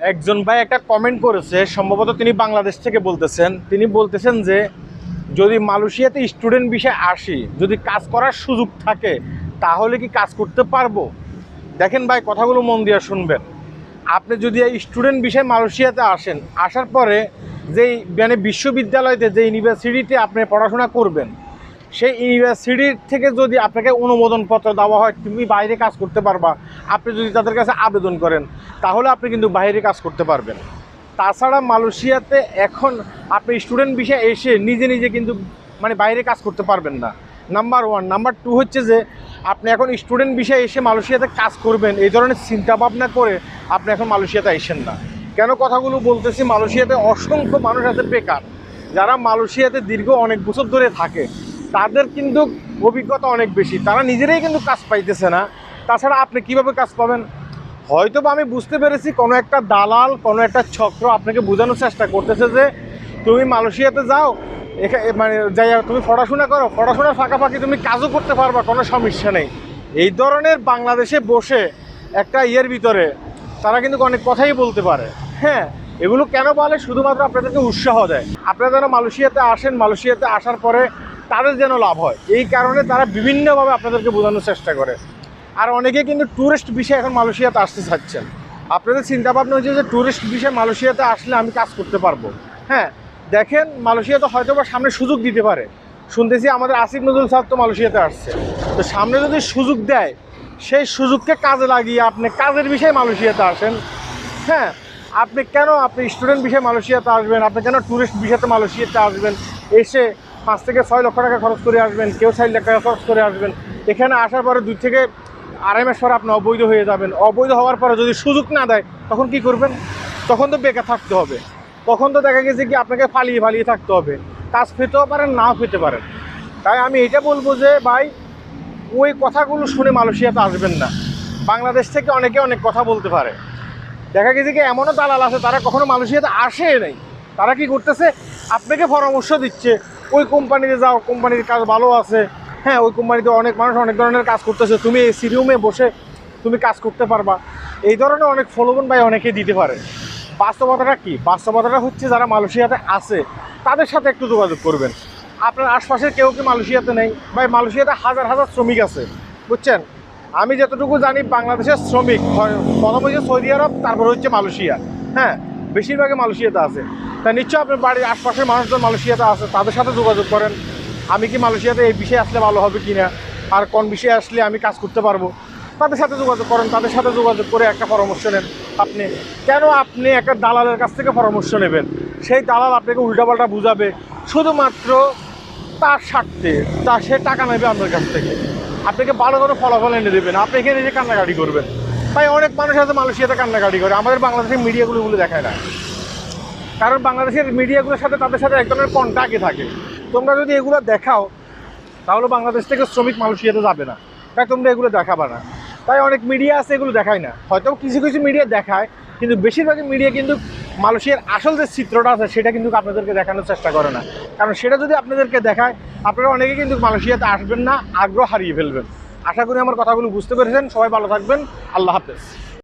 একজন ভাই একটা কমেন্ট করেছে, সম্ভবত তিনি বাংলাদেশ থেকে বলতেছেন। তিনি বলতেছেন যে, যদি মালয়েশিয়াতে স্টুডেন্ট বিষয়ে আসি, যদি কাজ করার সুযোগ থাকে, তাহলে কি কাজ করতে পারব? দেখেন ভাই, কথাগুলো মন দিয়ে শুনবেন। আপনি যদি এই স্টুডেন্ট বিষয়ে মালয়েশিয়াতে আসেন, আসার পরে যেই মানে বিশ্ববিদ্যালয়তে যে ইউনিভার্সিটিতে আপনি পড়াশোনা করবেন, সেই ইউনিভার্সিটির থেকে যদি আপনাকে অনুমোদনপত্র দেওয়া হয়, তুমি বাইরে কাজ করতে পারবা। আপনি যদি তাদের কাছে আবেদন করেন তাহলে আপনি কিন্তু বাইরে কাজ করতে পারবেন। তাছাড়া মালয়েশিয়াতে এখন আপনি স্টুডেন্ট বিষয়ে এসে নিজে নিজে কিন্তু মানে বাইরে কাজ করতে পারবেন না। নাম্বার ওয়ান নাম্বার টু হচ্ছে যে, আপনি এখন স্টুডেন্ট বিষয়ে এসে মালয়েশিয়াতে কাজ করবেন, এই ধরনের চিন্তা ভাবনা করে আপনি এখন মালয়েশিয়াতে আসেন না। কেন কথাগুলো বলতেছি? মালয়েশিয়াতে অসংখ্য মানুষ আছে বেকার। যারা মালয়েশিয়াতে দীর্ঘ অনেক বছর ধরে থাকে, তাদের কিন্তু অভিজ্ঞতা অনেক বেশি। তারা নিজেরাই কিন্তু কাজ পাইতেছে না। তাছাড়া আপনি কীভাবে কাজ পাবেন? হয়তো আমি বুঝতে পেরেছি কোনো একটা দালাল, কোনো একটা চক্র আপনাকে বোঝানোর চেষ্টা করতেছে যে তুমি মালয়েশিয়াতে যাও এখানে মানে যাই তুমি পড়াশোনা করো, পড়াশোনার ফাঁকাফাঁকি তুমি কাজও করতে পারবা, কোনো সমস্যা নেই। এই ধরনের বাংলাদেশে বসে একটা ইয়ের ভিতরে তারা কিন্তু অনেক কথাই বলতে পারে। হ্যাঁ এগুলো কেন বলে? শুধুমাত্র আপনাদেরকে উৎসাহ দেয়। আপনারা যেন মালয়েশিয়াতে আসেন, মালয়েশিয়াতে আসার পরে তাদের যেন লাভ হয়। এই কারণে তারা বিভিন্নভাবে আপনাদেরকে বোঝানোর চেষ্টা করে। আর অনেকে কিন্তু ট্যুরিস্ট বিষয়ে এখন মালয়েশিয়াতে আসতে চাচ্ছেন। আপনাদের চিন্তা ভাবনা হচ্ছে যে ট্যুরিস্ট বিষয়ে মালয়েশিয়াতে আসলে আমি কাজ করতে পারব। হ্যাঁ দেখেন মালয়েশিয়াতে হয়তো বা সামনে সুযোগ দিতে পারে। শুনতেছি আমাদের আসিফ নজরুল সাহেব তো মালয়েশিয়াতে আসছে। তো সামনে যদি সুযোগ দেয়, সেই সুযোগকে কাজে লাগিয়ে আপনি কাজের বিষয়ে মালয়েশিয়াতে আসেন। হ্যাঁ আপনি কেন আপনি স্টুডেন্ট বিষয়ে মালয়েশিয়াতে আসবেন? আপনি কেন ট্যুরিস্ট বিষয়তে মালয়েশিয়াতে আসবেন? এসে পাঁচ থেকে ছয় লক্ষ টাকা খরচ করে আসবেন, কেউ ছয় লাখ টাকা খরচ করে আসবেন। এখানে আসার পরে দুই থেকে মাস আপনি অবৈধ হয়ে যাবেন। অবৈধ হওয়ার পরে যদি সুযোগ না দেয়, তখন কি করবেন? তখন তো বেকার থাকতে হবে। তখন তো দেখা গেছে কি আপনাকে ফালিয়ে ফালিয়ে থাকতে হবে। কাজ পেতেও পারেন, নাও পেতে পারেন। তাই আমি এটা বলব যে, ভাই, ওই কথাগুলো শুনে মালয়েশিয়াতে আসবেন না। বাংলাদেশ থেকে অনেকে অনেক কথা বলতে পারে। দেখা গেছে কি এমনও দালাল আছে, তারা কখনো মালয়েশিয়াতে আসে নাই। তারা কি করতেছে? আপনাকে পরামর্শ দিচ্ছে, ওই কোম্পানিতে যাও কোম্পানির কাজ ভালো আছে। হ্যাঁ ওই কোম্পানিতে অনেক মানুষ অনেক ধরনের কাজ করতেছে। তুমি এসি রুমে বসে তুমি কাজ করতে পারবা। এই ধরনের অনেক ফলোবন ভাই অনেকে দিতে পারে। বাস্তবতাটা কি? বাস্তবতাটা হচ্ছে যারা মালয়েশিয়াতে আছে, তাদের সাথে একটু যোগাযোগ করবেন। আপনার আশপাশের কেউ কি মালয়েশিয়াতে নেই? ভাই, মালয়েশিয়াতে হাজার হাজার শ্রমিক আছে, বুঝছেন? আমি যতটুকু জানি, বাংলাদেশের শ্রমিক প্রথম হচ্ছে সৌদি আরব, তারপর হচ্ছে মালয়েশিয়া। হ্যাঁ বেশিরভাগই মালয়েশিয়াতে আছে। তাই নিশ্চয় আপনার বাড়ির আশপাশের মানুষজন মালয়েশিয়াতে আছে, তাদের সাথে যোগাযোগ করেন। আমি কি মালয়েশিয়াতে এই বিষয়ে আসলে ভালো হবে কি না আর কোন বিষয়ে আসলে আমি কাজ করতে পারব? তাদের সাথে যোগাযোগ করেন, তাদের সাথে যোগাযোগ করে একটা পরামর্শ নেন আপনি। কেন আপনি একটা দালালের কাছ থেকে পরামর্শ নেবেন? সেই দালাল আপনাকে উল্টাপাল্টা বুঝাবে। শুধুমাত্র তার স্বার্থে, তা সে টাকা নেবে আপনার কাছ থেকে। আপনাকে ভালো কোনো ফলাফল এনে দেবেন। আপনি এখানে নিজে কান্নাকাটি করবেন। তাই অনেক মানুষ আছে মালয়েশিয়াতে কান্নাকাটি করে। আমাদের বাংলাদেশের মিডিয়াগুলো দেখায় না। কারণ বাংলাদেশের মিডিয়াগুলোর সাথে তাদের সাথে এক ধরনের কন্ট্যাক্টে থাকে। তোমরা যদি এগুলো দেখাও, তাহলে বাংলাদেশ থেকে শ্রমিক মালয়েশিয়াতে যাবে না। তাই তোমরা এগুলো দেখাবে না। তাই অনেক মিডিয়া আছে এগুলো দেখায় না। হয়তো কিছু কিছু মিডিয়া দেখায়, কিন্তু বেশিরভাগই মিডিয়া কিন্তু মালয়েশিয়ার আসল যে চিত্রটা আছে, সেটা কিন্তু আপনাদেরকে দেখানোর চেষ্টা করে না। কারণ সেটা যদি আপনাদেরকে দেখায়, আপনারা অনেকে কিন্তু মালয়েশিয়াতে আসবেন না, আগ্রহ হারিয়ে ফেলবেন। আশা করি আমার কথাগুলো বুঝতে পেরেছেন। সবাই ভালো থাকবেন। আল্লাহ হাফেজ।